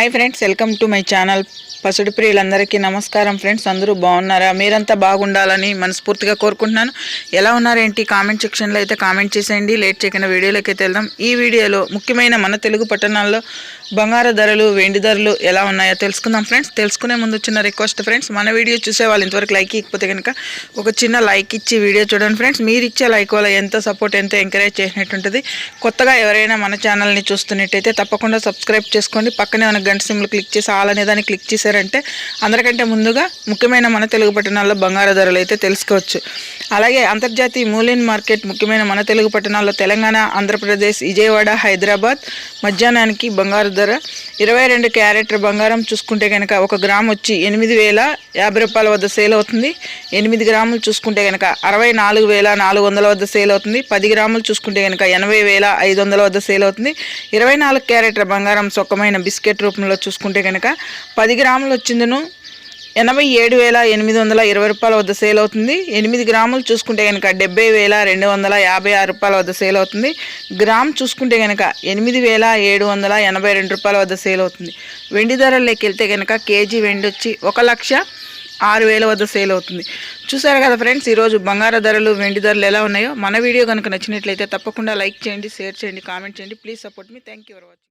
Hi friends welcome to my channel పసుడి ప్రియులందరికీ నమస్కారం friends అందరూ బాగున్నారా? మీరంతా బాగుండాలని మనస్ఫూర్తిగా కోరుకుంటున్నాను. ఎలా ఉన్నారేంటి? కామెంట్ సెక్షన్లో అయితే కామెంట్ చేసేయండి. లేట్ చేయకుండా వీడియోలోకి అయితే వెళ్దాం. ఈ వీడియోలో ముఖ్యమైన మన తెలుగు పట్టణాల్లో బంగారు ధరలు వెండి ధరలు ఎలా ఉన్నాయో తెలుసుకుందాం ఫ్రెండ్స్ తెలుసుకునే ముందు చిన్న రిక్వెస్ట్ ఫ్రెండ్స్ మన వీడియో చూసే వాళ్ళు ఇంతవరకు లైక్ ఇకపోతే కనుక ఒక చిన్న లైక్ ఇచ్చి వీడియో చూడండి ఫ్రెండ్స్ మీరు ఇచ్చే లైక్ వల్ల ఎంత సపోర్ట్ ఎంతో ఎంకరేజ్ చేసినట్టుంటుంది. కొత్తగా ఎవరైనా మన ఛానల్ని చూస్తున్నట్టయితే తప్పకుండా సబ్స్క్రైబ్ చేసుకోండి. పక్కనే మనకు గంట సిమ్లు క్లిక్ చేసి ఆల్ అనే దాన్ని క్లిక్ చేశారంటే అందరికంటే ముందుగా ముఖ్యమైన మన తెలుగు పట్టణాల్లో బంగారు ధరలు అయితే తెలుసుకోవచ్చు. అలాగే అంతర్జాతీయ మూలిన్ మార్కెట్ ముఖ్యమైన మన తెలుగు పట్టణాల్లో తెలంగాణ ఆంధ్రప్రదేశ్ విజయవాడ హైదరాబాద్ మధ్యాహ్నానికి బంగారు ధర ఇరవై రెండు క్యారెట్ బంగారం చూసుకుంటే కనుక ఒక గ్రామ్ వచ్చి ఎనిమిది వేల యాభై రూపాయల వద్ద సేల్ అవుతుంది. ఎనిమిది గ్రాములు చూసుకుంటే కనుక అరవై నాలుగు వేల నాలుగు వందల వద్ద సేల్ అవుతుంది. పది గ్రాములు చూసుకుంటే కనుక ఎనభై వేల ఐదు వందల వద్ద సేల్ అవుతుంది. ఇరవై నాలుగు క్యారెట్ల బంగారం సొక్కమైన బిస్కెట్ రూపంలో చూసుకుంటే కనుక పది గ్రాములు వచ్చిందను ఎనభై ఏడు వేల ఎనిమిది వందల ఇరవై రూపాయల వద్ద సేల్ అవుతుంది. ఎనిమిది గ్రాములు చూసుకుంటే కనుక డెబ్బై వేల రెండు వందల యాభై ఆరు రూపాయల వద్ద సేల్ అవుతుంది. గ్రామ్ చూసుకుంటే కనుక ఎనిమిది వేల ఏడు వందల ఎనభై రెండు రూపాయల వద్ద సేల్ అవుతుంది. వెండి ధరల్లోకి వెళ్తే కనుక కేజీ వెండి వచ్చి ఒక లక్ష ఆరు వేల వద్ద సేల్ అవుతుంది. చూసారు కదా ఫ్రెండ్స్ ఈరోజు బంగారు ధరలు వెండి ధరలు ఎలా ఉన్నాయో? మన వీడియో కనుక నచ్చినట్లయితే తప్పకుండా లైక్ చేయండి షేర్ చేయండి కామెంట్ చేయండి. Please support me. Thank you for watching.